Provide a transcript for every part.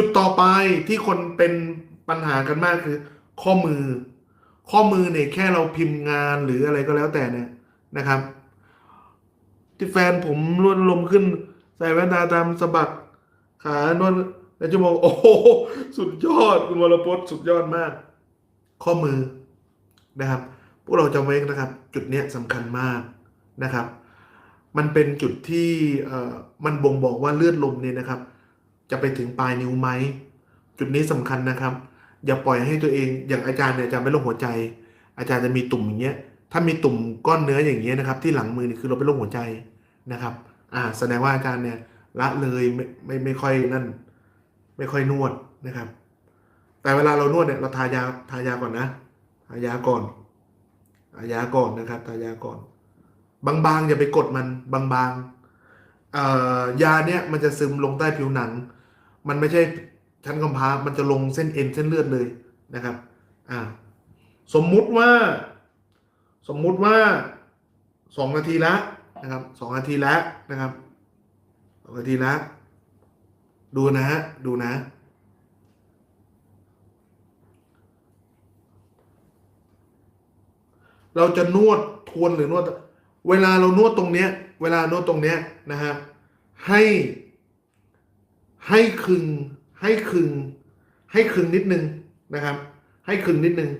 จุดต่อไปที่คนเป็นปัญหากันมากคือ ข้อมือ ข้อมือเนี่ยแค่เราพิมพ์งานหรืออะไรก็แล้วแต่เนี่ยนะครับ ที่แฟนผมรวนลมขึ้น ใส่แว่นตาดำสะบัดขานวดแล้วจะมองโอ้โหสุดยอด คุณวรพจน์สุดยอดมาก ข้อมือนะครับ พวกเราจำไว้นะครับ จุดเนี้ยสำคัญมากนะครับ มันเป็นจุดที่เอ่อมันบ่งบอกว่าเลือดลมเนี่ยนะครับ จะไปถึงปลายนิ้วไหมจุดนี้สำคัญนะครับ อย่าปล่อยให้ตัวเองอย่างอาจารย์เนี่ยอาจารย์เป็นโรคหัวใจ อาจารย์จะมีตุ่มอย่างเงี้ย ถ้ามีตุ่มก้อนเนื้ออย่างเงี้ยนะครับ ที่หลังมือนี่คือเราเป็นโรคหัวใจนะครับ อ่า แสดงว่าอาจารย์เนี่ยละเลยไม่ไม่ไม่ค่อยนั่น ไม่ค่อยนวดนะครับ แต่เวลาเรานวดเนี่ยเราทายาทายาก่อนนะทายาก่อนทายาก่อนนะครับทายาก่อน บางๆอย่าไปกดมันบางๆเอ่อยาเนี่ยมันจะซึมลงใต้ผิวหนัง มันไม่ใช่ชั้นกำพร้ามันจะลงเส้นเอ็นเส้นเลือดเลยนะครับ อ่า สมมุติว่า สมมุติว่าสองนาทีละนะครับสองนาทีแล้วนะครับสองนาทีแล้วดูนะฮะดูนะ เราจะนวดทวนหรือนวด เวลาเรานวดตรงเนี้ย เวลานวดตรงเนี้ยนะฮะให้ ให้คึงให้คึง ให้คึงนิดนึงนะครับ ให้คึงนิดนึง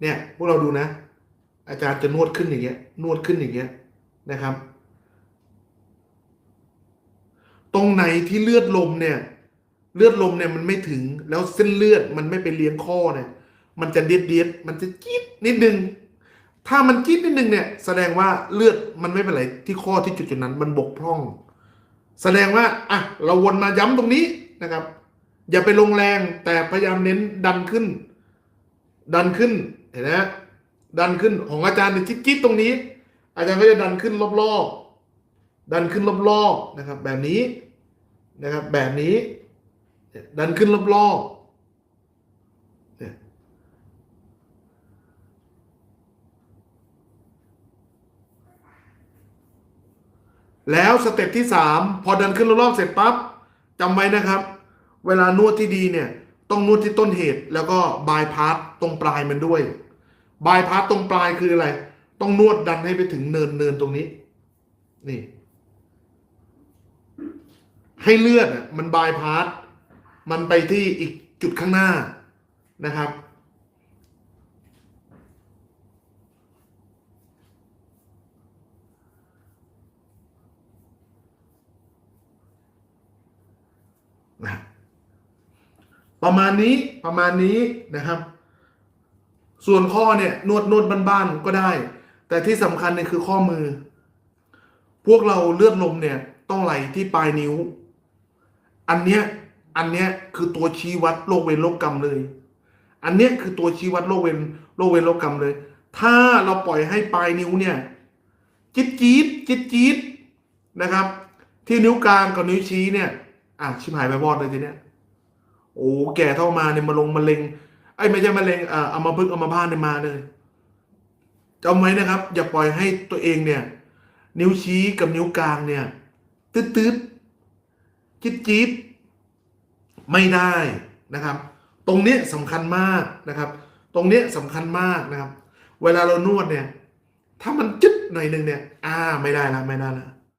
เนี่ยพวกเราดูนะ อาจารย์จะนวดขึ้นอย่างเงี้ย นวดขึ้นอย่างเงี้ยนะครับ ตรงไหนที่เลือดลมเนี่ย เลือดลมเนี่ยมันไม่ถึงแล้วเส้นเลือดมันไม่ไปเลี้ยงข้อเนี่ย มันจะเดียดเดียดมันจะจี๊ดนิดนึงถ้ามันจี๊ดนิดนึงเนี่ย แสดงว่าเลือดมันไม่เป็นไรที่ข้อที่จุดจุดนั้นมันบกพร่อง แสดงว่าอะเราวนมาย้ำตรงนี้นะครับ อย่าไปลงแรงแต่พยายามเน้นดันขึ้น ดันขึ้นเห็นไหมฮะดันขึ้นของอาจารย์เนี่ยจิ๊ดๆตรงนี้ อาจารย์ก็จะดันขึ้นรอบๆดันขึ้นรอบๆนะครับ แบบนี้นะครับ แบบนี้ ดันขึ้นรอบๆเนี่ย แล้วสเต็ปที่สามพอดันขึ้นรอบเสร็จปั๊บจำไว้นะครับ เวลานวดที่ดีเนี่ย ต้องนวดที่ต้นเหตุ แล้วก็บายพาสตรงปลายมันด้วยบายพาสตรงปลายคืออะไร ต้องนวดดันให้ไปถึงเนินเนินตรงนี้ นี่ ให้เลือดมันบายพาสมันไปที่อีกจุดข้างหน้านะครับ นะประมาณนี้ประมาณนี้นะครับ ส่วนข้อเนี่ยนวดนวดบ้านๆก็ได้ แต่ที่สำคัญเนี่ยคือข้อมือ พวกเราเลือดลมเนี่ยต้องไหลที่ปลายนิ้ว อันเนี้ยอันเนี้ยคือตัวชี้วัดโรคเวรโรคกรรมเลย อันเนี้ยคือตัวชี้วัดโรคเวรโรคเวรโรคกรรมเลย ถ้าเราปล่อยให้ปลายนิ้วเนี่ยจิ๊ดจี๊ดจิ๊ดจี๊ดนะครับ ที่นิ้วกลางกับนิ้วชี้เนี่ย อะชิบหายไปวอดเลยทีเนี้ยโอ้แก่เท่ามาเนี่ยมาลงมะเร็งไอ้ไม่ใช่มะเร็งอ่าเอามาพึกษ์เอามาพาตเนี่ยมาเลยจำไว้นะครับ อย่าปล่อยให้ตัวเองเนี่ย นิ้วชี้กับนิ้วกลางเนี่ยตืดตืดจิ๊ดจี๊ดไม่ได้นะครับ ตรงเนี้ยสำคัญมากนะครับ ตรงเนี้ยสำคัญมากนะครับ เวลาเรานวดเนี่ย ถ้ามันจึ๊ดหน่อยหนึ่งเนี่ย อ่า ไม่ได้ละไม่ได้ละ